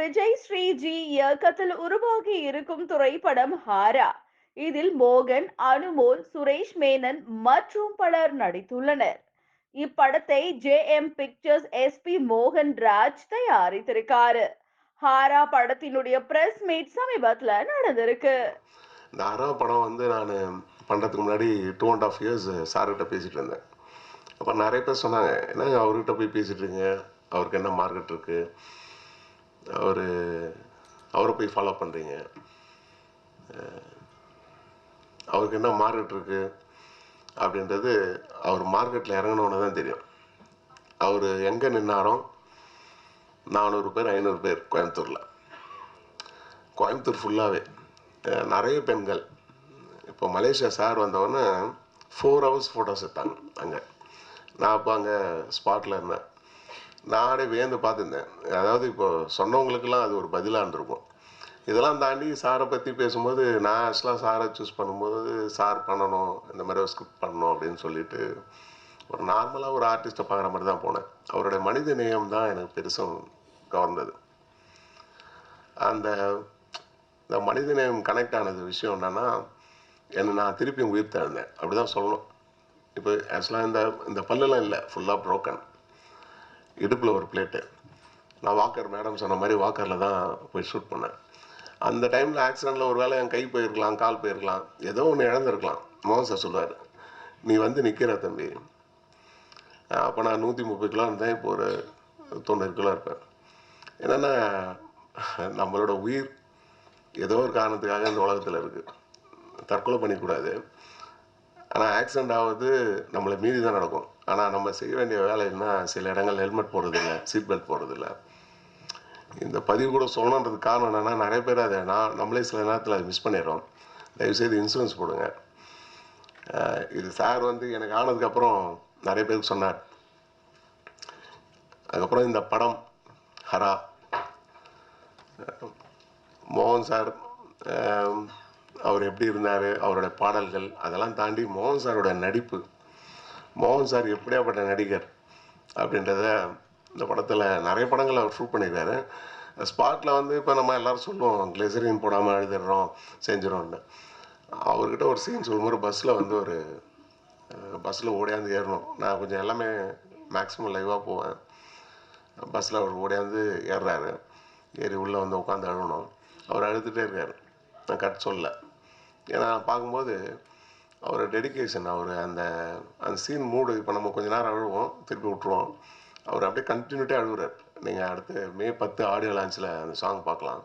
விஜய் ஸ்ரீஜி இயக்கத்தில் உருவாகி இருக்கும் திரைப்படம் ஹாரா. இதில் மோகன் அனுமோல் சுரேஷ் மேனன் மற்றும் பலர் நடித்துள்ளனர். இப்படத்தை ஜே எம் பிக்சர்ஸ் எஸ்பி மோகன் ராஜ் தயாரித்திருக்காரு. ஹாரா படத்தினுடைய பிரஸ் மீட் சமீபத்தில் நடந்திருக்கு. இந்த ஹாரா படம் வந்து நான் பண்ணுறதுக்கு முன்னாடி டூ அண்ட் ஆஃப் இயர்ஸ் சார்கிட்ட பேசிகிட்டு இருந்தேன். அப்போ நிறைய பேர் சொன்னாங்க என்ன அவர்கிட்ட போய் பேசிகிட்டு இருக்கீங்க? அவருக்கு என்ன மார்க்கெட் இருக்குது அவர் அவரை போய் ஃபாலோ பண்ணுறீங்க அவருக்கு என்ன மார்க்கெட் இருக்குது அப்படின்றது அவர் மார்க்கெட்டில் இறங்கினோன்னு தான் தெரியும். அவர் எங்கே நின்னாரோ நானூறு பேர் ஐநூறு பேர் கோயம்புத்தூரில். கோயம்புத்தூர் ஃபுல்லாகவே நிறைய பெண்கள். இப்போ மலேசியா சார் வந்தவொடனே ஃபோர் ஹவர்ஸ் ஃபோட்டோஸ் எடுத்தாங்க அங்கே. நான் அப்போ அங்கே ஸ்பாட்டில் இருந்தேன். நானே வியந்து பார்த்துருந்தேன். அதாவது இப்போ சொன்னவங்களுக்கெல்லாம் அது ஒரு பதிலாக இருந்திருக்கும் இதெல்லாம் தாண்டி சாரை பற்றி பேசும்போது நான் ஆக்சுவலாக சாரை சூஸ் பண்ணும்போது சார் பண்ணணும் இந்த மாதிரி ஒரு ஸ்கிரிப்ட் பண்ணணும் அப்படின்னு சொல்லிட்டு ஒரு நார்மலாக ஒரு ஆர்டிஸ்ட்டை பார்க்குற மாதிரி தான் போனேன். அவருடைய மனித நேயம் தான் எனக்கு பெருசும் கவர்ந்தது. அந்த இந்த மனித நேயம் கனெக்ட் ஆனது விஷயம் என்னென்னா என்னை நான் திருப்பி உயிர் தழுந்தேன் அப்படி தான் சொல்லணும். இப்போ ஆக்சுவலாக இந்த இந்த பல்லெல்லாம் இல்லை. ஃபுல்லாக ப்ரோக்கன் இடுப்பில் ஒரு பிளேட்டு நான் வாக்கர் மேடம் சொன்ன மாதிரி வாக்கரில் தான் போய் ஷூட் பண்ணேன். அந்த டைமில் ஆக்சிடெண்ட்டில் ஒரு வேளை என் கை போயிருக்கலாம் கால் போயிருக்கலாம் ஏதோ ஒன்று இழந்திருக்கலாம். மோகன் சார் சொல்லுவார் நீ வந்து நிற்கிற தம்பி. அப்போ நான் நூற்றி முப்பது கிலோ இருந்தேன் இப்போ ஒரு தொண்ணூறு கிலோ இருப்பேன். என்னென்னா நம்மளோட உயிர் ஏதோ ஒரு காரணத்துக்காக இந்த உலகத்தில் இருக்குது தற்கொலை பண்ணிக்கூடாது. ஆனால் ஆக்சிடெண்ட் ஆகுது நம்மளை மீறி தான் நடக்கும். ஆனால் நம்ம செய்ய வேண்டிய வேலை என்ன? சில இடங்கள் ஹெல்மெட் போடுறதில்ல சீட் பெல்ட் போடுறதில்ல. இந்த பதிவு கூட சொல்லணுன்றது காரணம் என்னென்னா நிறைய பேர் அதை நான் நம்மளே சில நேரத்தில் அதை மிஸ் பண்ணிடுறோம். தயவுசெய்து இன்சூரன்ஸ் போடுங்க. இது சார் வந்து எனக்கு ஆனதுக்கப்புறம் நிறைய பேருக்கு சொன்னார். அதுக்கப்புறம் இந்த படம் ஹரா. மோகன் சார் அவர் எப்படி இருந்தார் அவரோட பாடல்கள் அதெல்லாம் தாண்டி மோகன் சாரோட நடிப்பு. மோகன் சார் எப்படியாப்பட்ட நடிகர் அப்படின்றத இந்த படத்தில் நிறைய படங்கள் அவர் ஷூட் பண்ணியிருக்காரு. ஸ்பாட்டில் வந்து இப்போ நம்ம எல்லோரும் சொல்லுவோம் கிளெசரின் போடாமல் எழுதிடுறோம் செஞ்சிடோம்னு அவர்கிட்ட ஒரு சீன் சொல்லும்போது பஸ்ஸில் வந்து ஒரு பஸ்ஸில் ஓடியாந்து ஏறணும். நான் கொஞ்சம் எல்லாமே மேக்ஸிமம் லைவாக போவேன். பஸ்ஸில் அவர் ஓடியாந்து ஏறுறாரு. ஏறி உள்ளே வந்து உட்காந்து அழுகணும். அவர் அழுதுகிட்டே இருக்கார். நான் கட் சொல்ல ஏன்னா பார்க்கும்போது அவர் டெடிக்கேஷன் அவர் அந்த அந்த சீன் மூடு. இப்போ நம்ம கொஞ்ச நேரம் அழுவோம் திருப்பி விட்ருவோம் அவர் அப்படியே கண்டினியூட்டே அழுகுறார் நீங்கள் அடுத்து மே பத்து ஆடியோ லான்ச்சில் அந்த சாங் பார்க்கலாம்.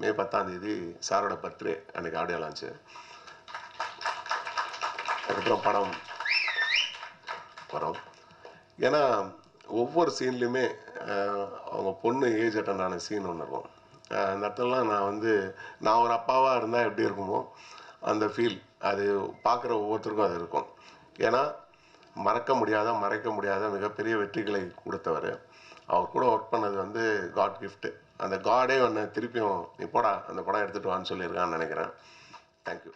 மே பத்தாந்தேதி சாரோட பர்த்டே அன்றைக்கி ஆடியோ லான்ச்சு அதுக்கப்புறம் படம். படம். ஏன்னா ஒவ்வொரு சீன்லேயுமே அவங்க பொண்ணு ஏஜ் அட்டன் ஆன சீன் ஒன்று இருக்கும். அந்த இடத்துலலாம் நான் வந்து நான் ஒரு அப்பாவாக இருந்தால் எப்படி இருக்குமோ அந்த ஃபீல் அது பார்க்குற ஒவ்வொருத்தருக்கும் அது இருக்கும். ஏன்னா மறக்க முடியாத மறைக்க முடியாத மிகப்பெரிய வெற்றிகளை கொடுத்தவர். அவர் கூட ஒர்க் பண்ணது வந்து காட் கிஃப்ட்டு அந்த காடே ஒன்று திருப்பியும் நீ போடா அந்த படம் எடுத்துகிட்டு வான்னு சொல்லியிருக்கான்னு நினைக்கிறேன். தேங்க்யூ